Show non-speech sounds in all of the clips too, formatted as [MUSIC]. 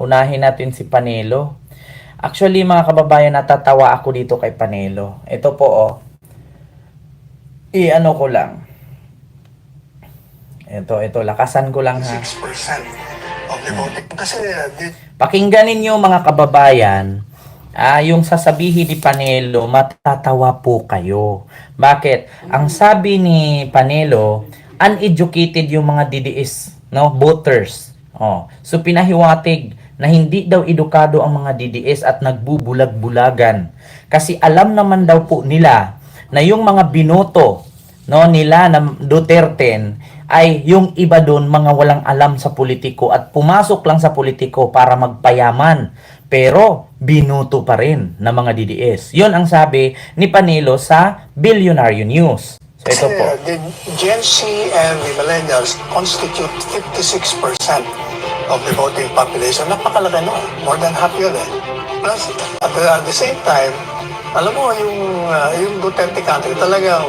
Unahin natin si Panelo. Actually, mga kababayan, natatawa ako dito kay Panelo. Ito po, oh. I-ano ko lang. Ito, ito, lakasan ko lang ha. 6% of the voting. Kasi uh, Pakinggan ninyo mga kababayan, ah, yung sasabihin ni Panelo, matatawa po kayo. Bakit? Ang sabi ni Panelo, uneducated yung mga DDS, no, voters. Oh, so pinahiwatig na hindi daw edukado ang mga DDS at nagbubulag-bulagan. Kasi alam naman daw po nila na yung mga binoto no nila na Duterte ay yung iba doon mga walang alam sa politiko at pumasok lang sa politiko para magpayaman pero binuto pa rin ng mga DDS. Yun ang sabi ni Panilo sa Billionaire News. So ito po. uh, the Gen Z and the millennials constitute 56% of the voting population. Napakalaki no. More than half yun eh. Plus, at the, at the same time, alam mo, yung, uh, yung Duterte country talagang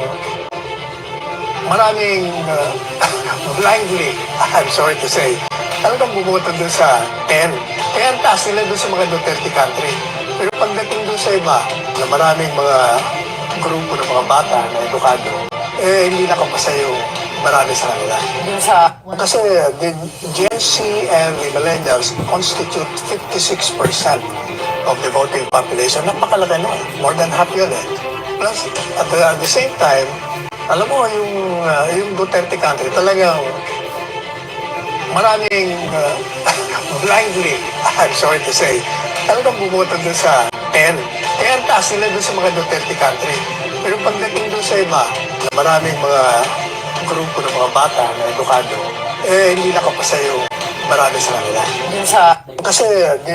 maraming uh, [LAUGHS] blindly, I'm sorry to say, talagang bumoto dun sa 10. Kaya ang taas nila dun sa mga Duterte country. Pero pagdating dun sa iba, na maraming mga grupo ng mga bata na edukado, eh hindi nakapasa yung marami sa kanila. Sa Kasi the Gen Z and the millennials constitute 56% of the voting population. Napakalaki no. More than half yun eh. Plus, at the, at the same time, alam mo, yung, uh, yung Duterte country talagang maraming uh, [LAUGHS] blindly, I'm sorry to say, talagang bumoto dun sa 10. Kaya ang taas nila dun sa mga Duterte country. Pero pagdating dun sa iba, na maraming mga grupo ng mga bata na edukado, eh hindi nakapasa yung marami sa kanila. dun sa Kasi,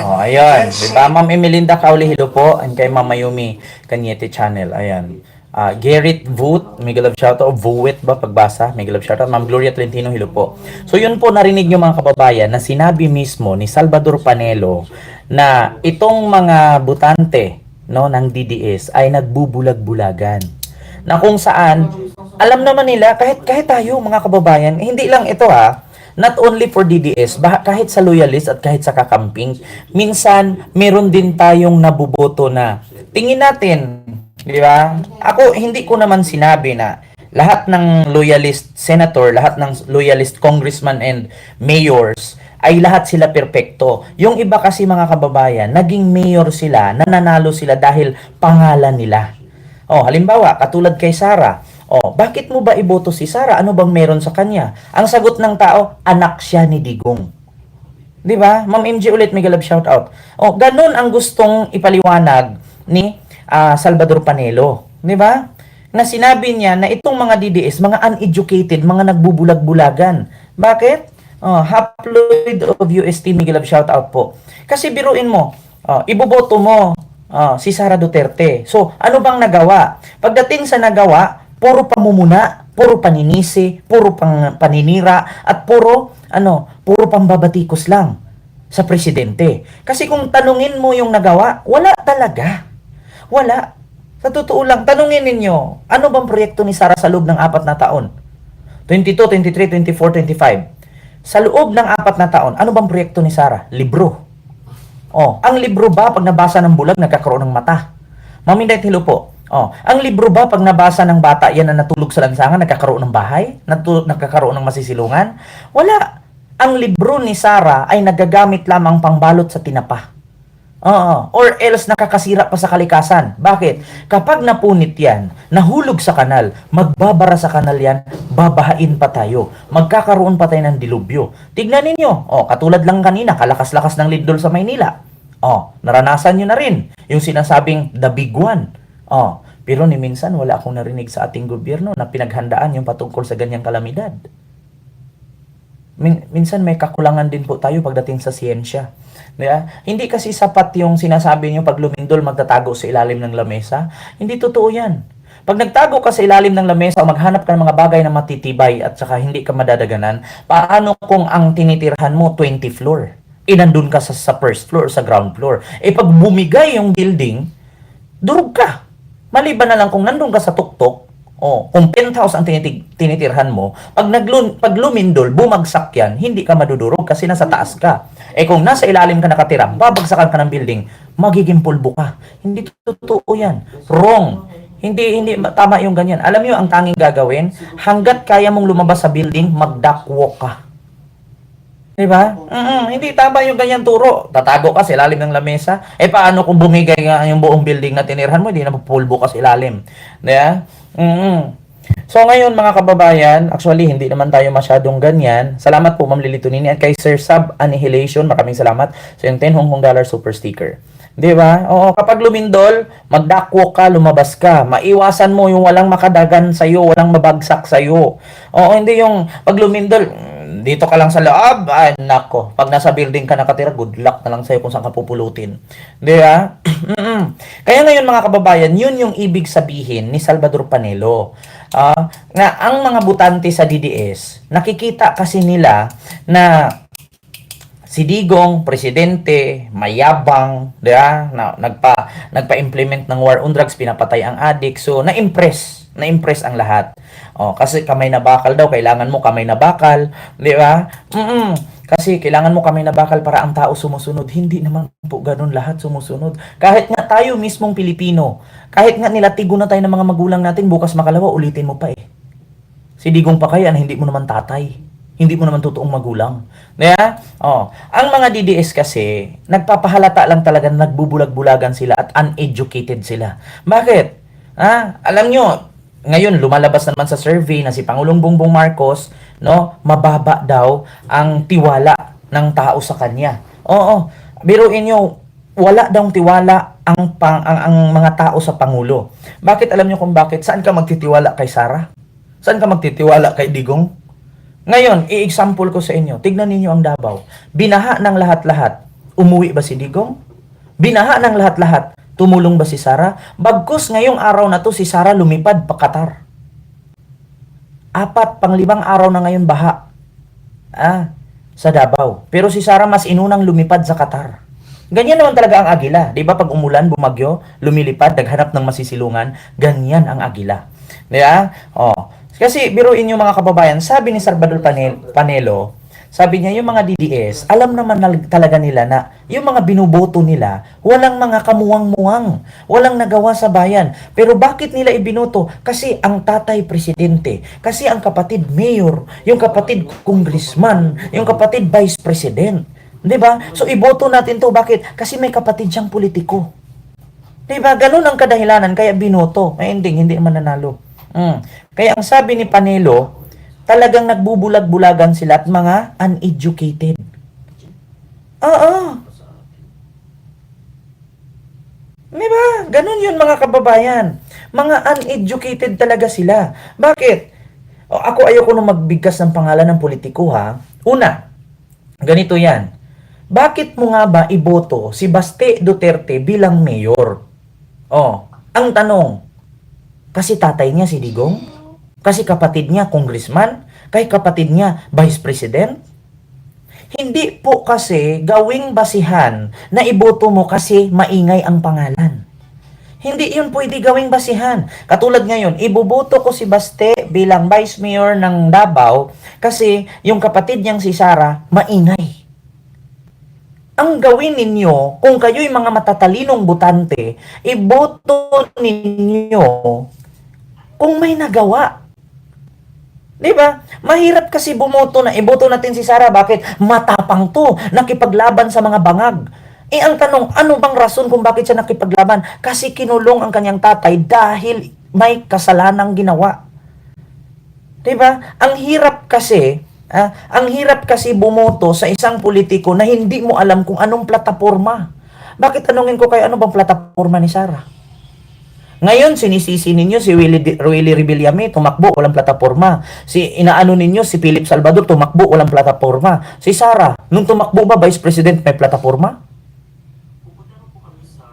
Oh, ayan. Di ba, Ma'am Emelinda Cauli, hello po. And kay Mama Yumi Kanyete Channel. Ayan. Ah, Gerrit Voot, Miguel of Shoutout. Vuet ba pagbasa? Miguel of Shoutout. Ma'am Gloria Trentino, hello po. So yun po narinig nyo mga kababayan na sinabi mismo ni Salvador Panelo na itong mga butante no, ng DDS ay nagbubulag-bulagan. Na kung saan, alam naman nila, kahit, kahit tayo mga kababayan, hindi lang ito ha, not only for DDS, kahit sa loyalist at kahit sa kakamping, minsan meron din tayong nabuboto na tingin natin, di ba? Ako, hindi ko naman sinabi na lahat ng loyalist senator, lahat ng loyalist congressman and mayors ay lahat sila perpekto. Yung iba kasi mga kababayan, naging mayor sila, nananalo sila dahil pangalan nila. Oh, halimbawa, katulad kay Sara. Oh, bakit mo ba iboto si Sara? Ano bang meron sa kanya? Ang sagot ng tao, anak siya ni Digong. 'Di ba? Ma'am MJ ulit, may galab shout out. Oh, ganun ang gustong ipaliwanag ni ah, Salvador Panelo, 'di ba? Na sinabi niya na itong mga DDS, mga uneducated, mga nagbubulag-bulagan. Bakit? Oh, haploid of UST, may galab shout out po. Kasi biruin mo, oh, iboboto mo Ah, si Sara Duterte. So, ano bang nagawa? Pagdating sa nagawa, puro pamumuna, puro paninisi, puro pang paninira, at puro, ano, puro pambabatikos lang sa presidente. Kasi kung tanungin mo yung nagawa, wala talaga. Wala. Sa totoo lang, tanungin ninyo, ano bang proyekto ni Sara sa loob ng apat na taon? 22, 23, 24, 25. Sa loob ng apat na taon, ano bang proyekto ni Sara? Libro. Oh, ang libro ba pag nabasa ng bulag nagkakaroon ng mata? Ma'am Inday, hello po. Oh, ang libro ba pag nabasa ng bata yan na natulog sa lansangan nagkakaroon ng bahay? Natu- nagkakaroon ng masisilungan? Wala. Ang libro ni Sara ay nagagamit lamang pangbalot sa tinapa. Oo. Or else nakakasira pa sa kalikasan. Bakit? Kapag napunit yan, nahulog sa kanal, magbabara sa kanal yan, babahain pa tayo. Magkakaroon pa tayo ng dilubyo. Tignan ninyo. Oh, katulad lang kanina, kalakas-lakas ng lindol sa Maynila. Oh, naranasan nyo na rin. Yung sinasabing the big one. Oh, pero ni minsan wala akong narinig sa ating gobyerno na pinaghandaan yung patungkol sa ganyang kalamidad. Min- minsan may kakulangan din po tayo pagdating sa siyensya. Diba? Hindi kasi sapat yung sinasabi nyo pag lumindol magtatago sa ilalim ng lamesa. Hindi totoo yan. Pag nagtago ka sa ilalim ng lamesa o maghanap ka ng mga bagay na matitibay at saka hindi ka madadaganan, paano kung ang tinitirhan mo 20 floor? E nandun ka sa, sa first floor, sa ground floor. Eh pag bumigay yung building, durog ka. Maliban na lang kung nandun ka sa tuktok, Oh, kung penthouse ang tinitig, tinitirhan mo, pag, naglun, pag lumindol, bumagsak yan, hindi ka madudurog kasi nasa taas ka. Eh kung nasa ilalim ka nakatira, babagsakan ka ng building, magiging pulbo ka. Hindi totoo yan. Wrong. Hindi, hindi ma- tama yung ganyan. Alam niyo ang tanging gagawin, hanggat kaya mong lumabas sa building, mag-duckwalk ka. Di ba? Mm-mm, hindi tama yung ganyan turo. Tatago ka sa ilalim ng lamesa. Eh paano kung bumigay nga yung buong building na tinirhan mo, hindi na mapulbo ka sa ilalim. Di ba? Mm-mm. So ngayon mga kababayan, actually hindi naman tayo masyadong ganyan. Salamat po Ma'am Lily Tunini at kay Sir Sub Annihilation, maraming salamat sa yung 10 Hong Kong dollar super sticker. 'Di ba? Oo, kapag lumindol, magdakwok ka, lumabas ka. Maiwasan mo yung walang makadagan sa iyo, walang mabagsak sa iyo. Oo, hindi yung pag lumindol, dito ka lang sa loob, ay nako. Pag nasa building ka nakatira, good luck na lang sa'yo kung saan ka pupulutin. Di ba? [CLEARS THROAT] Kaya ngayon mga kababayan, yun yung ibig sabihin ni Salvador Panelo. Ah, na ang mga butante sa DDS, nakikita kasi nila na si Digong, presidente, mayabang, di ba? Na, nagpa, nagpa-implement ng war on drugs, pinapatay ang addict. So, na-impress. Na-impress ang lahat. Oh, kasi kamay na bakal daw, kailangan mo kamay na bakal, di ba? Mm Kasi kailangan mo kamay na bakal para ang tao sumusunod. Hindi naman po ganun lahat sumusunod. Kahit nga tayo mismong Pilipino, kahit nga nilatigo na tayo ng mga magulang natin, bukas makalawa, ulitin mo pa eh. Si Digong pa kaya na hindi mo naman tatay. Hindi mo naman totoong magulang. Kaya, oh, ang mga DDS kasi, nagpapahalata lang talaga na nagbubulag-bulagan sila at uneducated sila. Bakit? Ha? Alam nyo, ngayon lumalabas naman sa survey na si Pangulong Bongbong Marcos, no, mababa daw ang tiwala ng tao sa kanya. Oo, biruin nyo, wala daw tiwala ang, pang, ang, ang mga tao sa Pangulo. Bakit alam nyo kung bakit? Saan ka magtitiwala kay Sara? Saan ka magtitiwala kay Digong? Ngayon, i-example ko sa inyo. Tignan ninyo ang Davao. Binaha ng lahat-lahat. Umuwi ba si Digong? Binaha ng lahat-lahat. Tumulong ba si Sara? Bagkus ngayong araw na to si Sara lumipad pa Qatar. Apat pang limang araw na ngayon baha. Ah, sa Davao. Pero si Sara mas inunang lumipad sa Qatar. Ganyan naman talaga ang agila. Di ba pag umulan, bumagyo, lumilipad, naghanap ng masisilungan, ganyan ang agila. Di ba? Oh. Kasi biruin nyo mga kababayan, sabi ni Salvador Panel, Panelo, sabi niya, yung mga DDS, alam naman talaga nila na yung mga binuboto nila, walang mga kamuwang-muwang, walang nagawa sa bayan. Pero bakit nila ibinoto? Kasi ang tatay presidente, kasi ang kapatid mayor, yung kapatid congressman, yung kapatid vice president. 'Di ba? So iboto natin 'to bakit? Kasi may kapatid siyang politiko. 'Di ba? Ganun ang kadahilanan kaya binoto. May ending hindi naman nanalo. Mm. Kaya ang sabi ni Panelo, talagang nagbubulag-bulagan sila at mga uneducated. Oo. Di ba? Ganun yun mga kababayan. Mga uneducated talaga sila. Bakit? O, ako ayoko nung magbigkas ng pangalan ng politiko ha. Una, ganito yan. Bakit mo nga ba iboto si Baste Duterte bilang mayor? Oh, ang tanong, kasi tatay niya si Digong? Kasi kapatid niya congressman? Kay kapatid niya vice president? Hindi po kasi gawing basihan na iboto mo kasi maingay ang pangalan. Hindi yun pwede gawing basihan. Katulad ngayon, iboboto ko si Baste bilang vice mayor ng Davao kasi yung kapatid niyang si Sara maingay. Ang gawin ninyo, kung kayo'y mga matatalinong butante, iboto ninyo kung may nagawa. Di ba? Mahirap kasi bumoto na iboto natin si Sara. Bakit? Matapang to. Nakipaglaban sa mga bangag. Eh ang tanong, ano bang rason kung bakit siya nakipaglaban? Kasi kinulong ang kanyang tatay dahil may kasalanang ginawa. 'Di ba? Ang hirap kasi, ah, ang hirap kasi bumoto sa isang politiko na hindi mo alam kung anong plataforma. Bakit tanungin ko kayo ano bang plataforma ni Sara? Ngayon, sinisisi ninyo si Willie, Di- Willie Rebillame, tumakbo, walang plataforma. Si inaano ninyo, si Philip Salvador, tumakbo, walang plataforma. Si Sara, nung tumakbo ba, Vice President, may plataforma?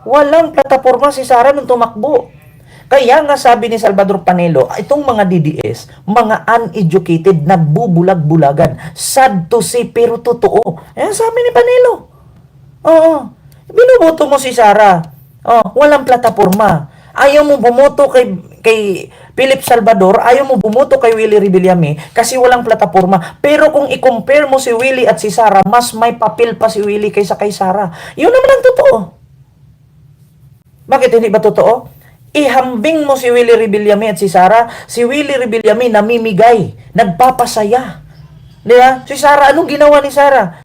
Walang plataforma si Sara nung tumakbo. Kaya nga sabi ni Salvador Panelo, itong mga DDS, mga uneducated, nagbubulag-bulagan. Sad to say, pero totoo. Ayan sabi ni Panelo. Oo. Binuboto mo si Sara. Oh, walang plataforma. Ayaw mo bumoto kay kay Philip Salvador, ayaw mo bumoto kay Willie Rebillame kasi walang plataforma. Pero kung i-compare mo si Willie at si Sara, mas may papel pa si Willie kaysa kay Sara. Yun naman ang totoo. Bakit hindi ba totoo? Ihambing mo si Willie Rebillame at si Sara. Si Willie Rebillame namimigay, nagpapasaya. Di ba? Si Sara, anong ginawa ni Sara?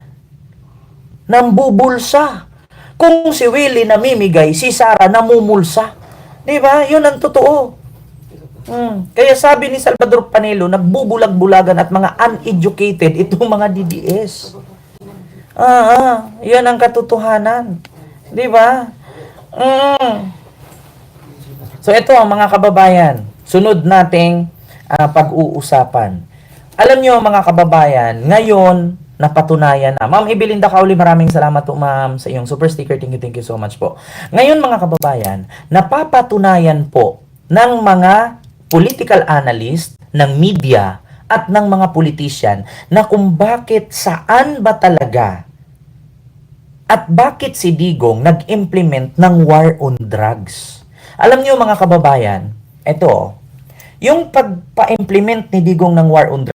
Nambubulsa. Kung si Willie namimigay, si Sara namumulsa. Di ba? Yun ang totoo. Hmm. Kaya sabi ni Salvador Panelo, nagbubulag-bulagan at mga uneducated itong mga DDS. Ah, ah, yan ang katotohanan. Di ba? Mm. So ito ang mga kababayan, sunod nating ah, pag-uusapan. Alam nyo mga kababayan, ngayon napatunayan na. Ma'am Ebelinda Kauli, maraming salamat po ma'am sa iyong super sticker. Thank you, thank you so much po. Ngayon mga kababayan, napapatunayan po ng mga political analyst, ng media, at ng mga politician na kung bakit saan ba talaga at bakit si Digong nag-implement ng war on drugs? Alam niyo mga kababayan, ito, yung pagpa-implement ni Digong ng war on drugs,